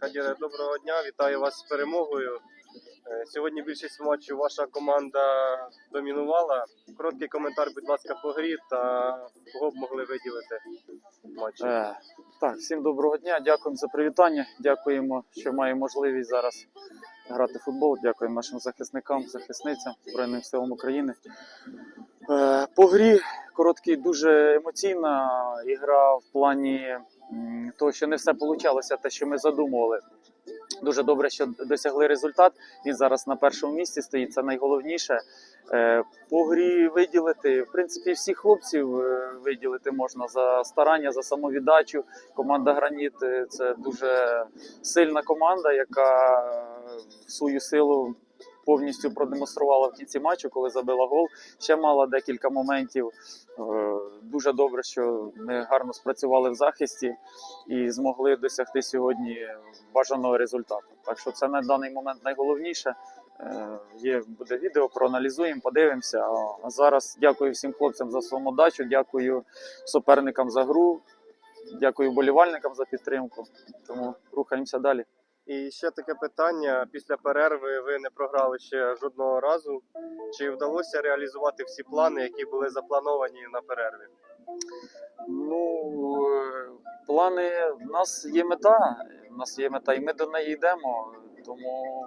Кадіре, доброго дня, вітаю вас з перемогою. Е, Сьогодні більшість матчів ваша команда домінувала. Короткий коментар, будь ласка, по грі та кого б могли виділити в матчі. Е, так, всім доброго дня. Дякуємо за привітання. Дякуємо, що маємо можливість зараз грати в футбол. Дякуємо нашим захисникам, захисницям Збройним силам України. Е, по грі короткий, дуже емоційна ігра в плані того, що не все вийшло, те, що ми задумували. Дуже добре, що досягли результат. Він зараз на першому місці стоїть. Це найголовніше. Е, По грі виділити, в принципі, всіх хлопців е, виділити можна за старання, за самовіддачу. Команда Граніт це дуже сильна команда, яка свою силу повністю продемонструвала в кінці матчу, коли забила гол. Ще мала декілька моментів. Е, Дуже добре, що ми гарно спрацювали в захисті і змогли досягти сьогодні бажаного результату. Так що це на даний момент найголовніше. Е, Є буде відео, проаналізуємо, подивимося. А- зараз дякую всім хлопцям за самодачу, дякую суперникам за гру, дякую болівальникам за підтримку. Тому рухаємося далі. І ще таке питання: після перерви ви не програли ще жодного разу. Чи вдалося реалізувати всі плани, які були заплановані на перерві? Ну, е, плани, в нас є мета. У нас є мета, і ми до неї йдемо. Тому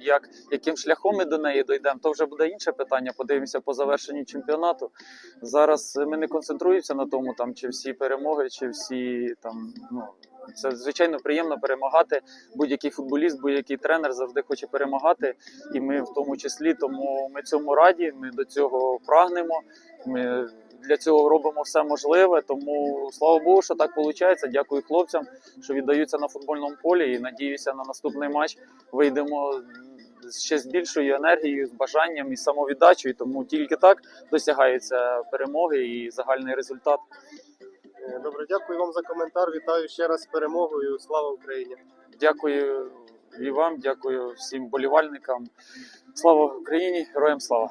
як, яким шляхом ми до неї дійдемо, то вже буде інше питання. Подивимося по завершенню чемпіонату. Зараз ми не концентруємося на тому, там, чи всі перемоги, чи всі там. Ну, це звичайно приємно перемагати. Будь-який футболіст, будь-який тренер завжди хоче перемагати, і ми в тому числі. Тому ми цьому раді. Ми до цього прагнемо. Ми для цього робимо все можливе. Тому слава Богу, що так виходить. Дякую хлопцям, що віддаються на футбольному полі. І надіюся, на наступний матч вийдемо ще з більшою енергією, з бажанням і самовіддачею. Тому тільки так досягаються перемоги і загальний результат. Е, Добре, дякую вам за коментар. Вітаю ще раз з перемогою. Слава Україні! Дякую і вам, дякую всім болівальникам. Слава Україні! Героям слава!